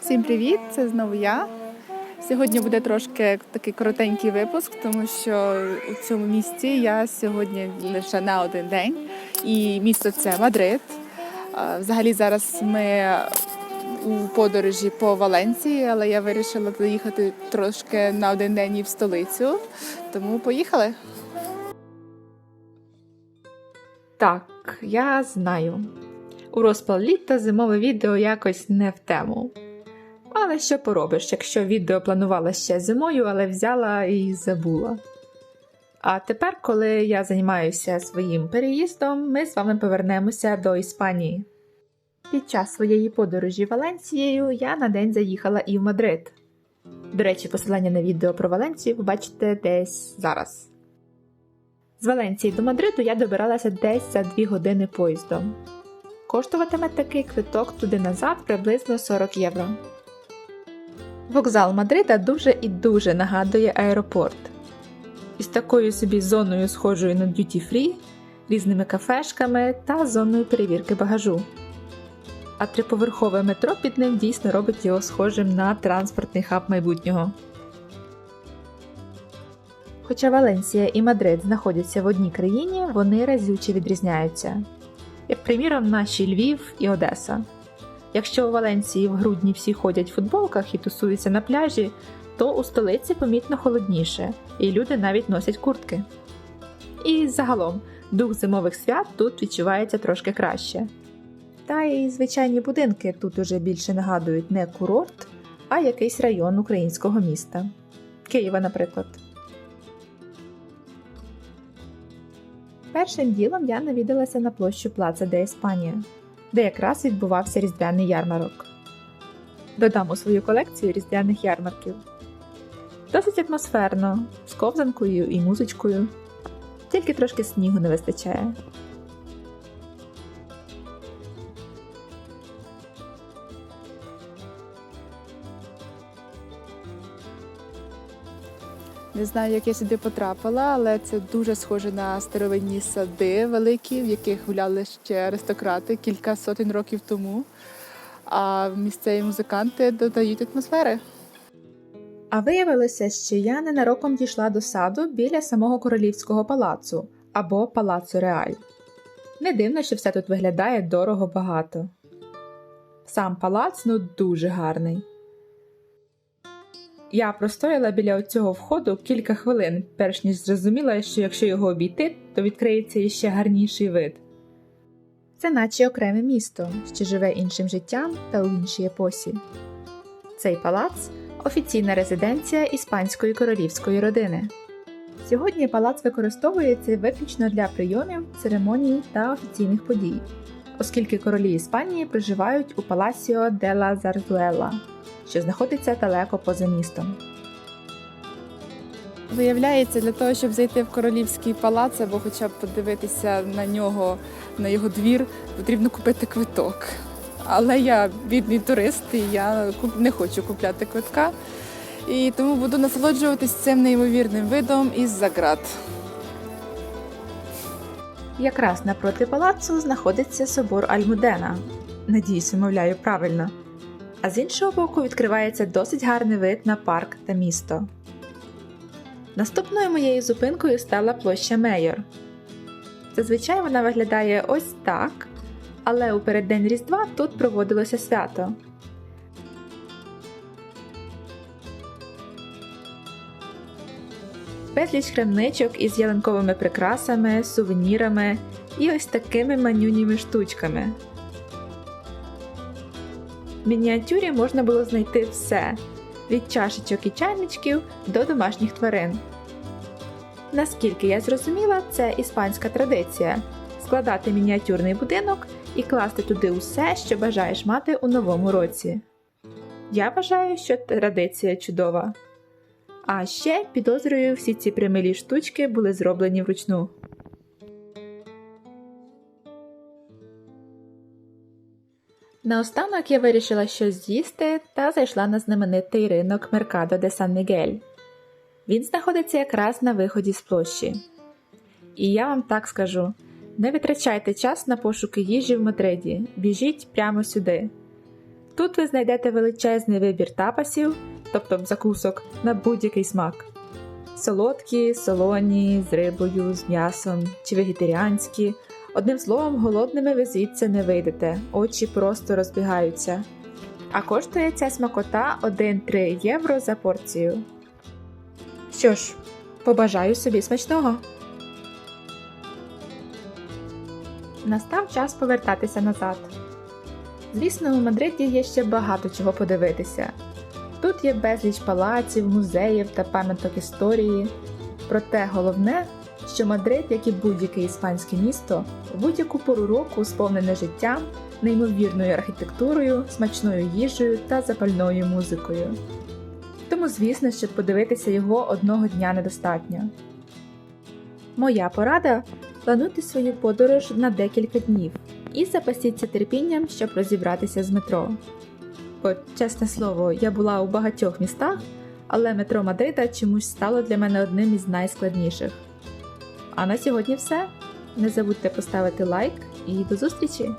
Всім привіт! Це знову я. Сьогодні буде трошки такий коротенький випуск, тому що у цьому місті я сьогодні лише на один день. І місто це Мадрид. Взагалі зараз ми у подорожі по Валенції, але я вирішила доїхати трошки на один день і в столицю. Тому поїхали. Так, я знаю. У розпал літа зимове відео якось не в тему. Але що поробиш, якщо відео планувала ще зимою, але взяла і забула. А тепер, коли я займаюся своїм переїздом, ми з вами повернемося до Іспанії. Під час своєї подорожі Валенцією я на день заїхала і в Мадрид. До речі, посилання на відео про Валенцію ви бачите десь зараз. З Валенції до Мадриду я добиралася десь за 2 години поїздом. Коштуватиме такий квиток туди-назад приблизно 40 євро. Вокзал Мадрида дуже і дуже нагадує аеропорт. Із такою собі зоною схожою на duty free, різними кафешками та зоною перевірки багажу. А триповерхове метро під ним дійсно робить його схожим на транспортний хаб майбутнього. Хоча Валенсія і Мадрид знаходяться в одній країні, вони разюче відрізняються. Як приміром, наші Львів і Одеса. Якщо у Валенції в грудні всі ходять в футболках і тусуються на пляжі, то у столиці помітно холодніше, і люди навіть носять куртки. І загалом, дух зимових свят тут відчувається трошки краще. Та й звичайні будинки тут уже більше нагадують не курорт, а якийсь район українського міста Києва, наприклад. Першим ділом я навідалася на площу Плаца де Іспанія, де якраз відбувався різдвяний ярмарок. Додам у свою колекцію різдвяних ярмарків. Досить атмосферно, з ковзанкою і музичкою. Тільки трошки снігу не вистачає. Не знаю, як я сюди потрапила, але це дуже схоже на старовинні сади великі, в яких гуляли ще аристократи кілька сотень років тому. А місцеві музиканти додають атмосфери. А виявилося, що я ненароком дійшла до саду біля самого королівського палацу або палацу Реаль. Не дивно, що все тут виглядає дорого багато. Сам палац ну дуже гарний. Я простояла біля цього входу кілька хвилин, перш ніж зрозуміла, що якщо його обійти, то відкриється іще гарніший вид. Це наче окреме місто, що живе іншим життям та у іншій епосі. Цей палац офіційна резиденція іспанської королівської родини. Сьогодні палац використовується виключно для прийомів, церемоній та офіційних подій, оскільки королі Іспанії проживають у Паласіо де ла Зарзуела, що знаходиться далеко поза містом. Виявляється, для того, щоб зайти в королівський палац або хоча б подивитися на нього, на його двір, потрібно купити квиток. Але я бідний турист, і я не хочу купляти квитка. І тому буду насолоджуватись цим неймовірним видом із заград. Якраз напроти палацу знаходиться собор Альмудена. Надіюсь, вимовляю правильно. А з іншого боку відкривається досить гарний вид на парк та місто. Наступною моєю зупинкою стала площа Мейор. Зазвичай вона виглядає ось так, але у переддень Різдва тут проводилося свято. Безліч крамничок із ялинковими прикрасами, сувенірами і ось такими манюніми штучками. В мініатюрі можна було знайти все від чашечок і чайничків до домашніх тварин. Наскільки я зрозуміла, це іспанська традиція складати мініатюрний будинок і класти туди усе, що бажаєш мати у новому році. Я вважаю, що традиція чудова. А ще підозрюю, всі ці примилі штучки були зроблені вручну. Наостанок я вирішила щось з'їсти та зайшла на знаменитий ринок Меркадо де Сан Мігель. Він знаходиться якраз на виході з площі. І я вам так скажу: не витрачайте час на пошуки їжі в Мадриді, біжіть прямо сюди. Тут ви знайдете величезний вибір тапасів, тобто закусок, на будь-який смак. Солодкі, солоні, з рибою, з м'ясом чи вегетаріанські. Одним словом, голодними ви звідси не вийдете, очі просто розбігаються. А коштує ця смакота 1-3 євро за порцію. Що ж, побажаю собі смачного. Настав час повертатися назад. Звісно, у Мадриді є ще багато чого подивитися. Тут є безліч палаців, музеїв та пам'яток історії. Проте головне, що Мадрид, як і будь-яке іспанське місто, у будь-яку пору року сповнене життям, неймовірною архітектурою, смачною їжею та запальною музикою. Тому, звісно, щоб подивитися його одного дня недостатньо. Моя порада плануйте свою подорож на декілька днів і запасіться терпінням, щоб розібратися з метро. Бо, чесне слово, я була у багатьох містах, але метро Мадрида чомусь стало для мене одним із найскладніших. А на сьогодні все. Не забудьте поставити лайк і до зустрічі!